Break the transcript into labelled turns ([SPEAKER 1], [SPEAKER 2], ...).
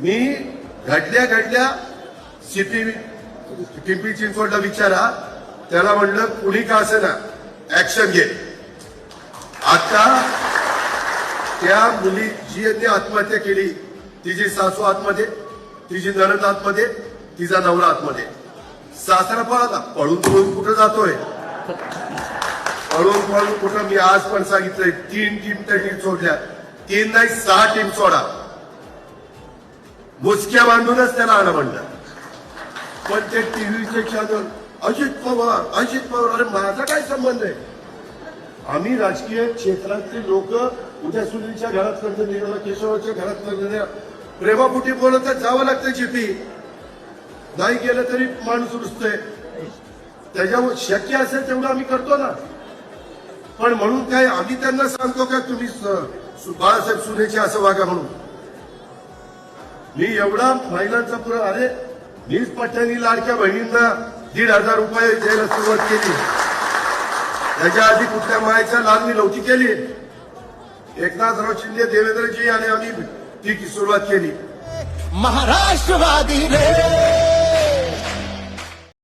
[SPEAKER 1] मी घडल्या घडल्या सिटी पिंपरी चिंचवडला विचारा त्याला म्हणलं कुणी का असे ना ऍक्शन घे. आता त्या मुली जी यांनी आत्महत्या केली. तिची सासू आतमध्ये तिची नरद आतमध्ये तिचा नवरा आतमध्ये. सासरा पळाला. पळून पळून कुठं जातोय? पळून पळून कुठं? मी आज पण सांगितलंय तीन टीम त्या टीम सोडल्या. तीन नाही सहा टीम सोडा. मुसक्या बांधूनच त्याला आणा म्हणलं पण ते टीव्हीचे चॅनल अजित पवार अजित पवार अरे माझा काय संबंध आहे? आम्ही राजकीय क्षेत्रातले लोक उद्या सुनीलच्या घरात कर्ज निघाला केशवाच्या घरात कर्ज प्रेमापुटी बोलत तर जावं लागतं चिठी नाही गेलं तरी माणूस रुजतोय त्याच्यामुळे शक्य असेल तेवढं आम्ही करतो ना. पण म्हणून काय आम्ही त्यांना सांगतो का तुम्ही स- सु- बाळासाहेब सुनेचे असं वागा म्हणून? मी एवढा महिलांचा पुरा अरे मीच पट्ट्यांनी लाडक्या बहिणींना दीड हजार रुपये द्यायला सुरुवात केली. त्याच्या आधी कुठल्या मायाच्या लालनी नव्हती केली. एकनाथराव शिंदे देवेंद्रजी आणि आम्ही ती सुरुवात केली.
[SPEAKER 2] महाराष्ट्रवादी रे.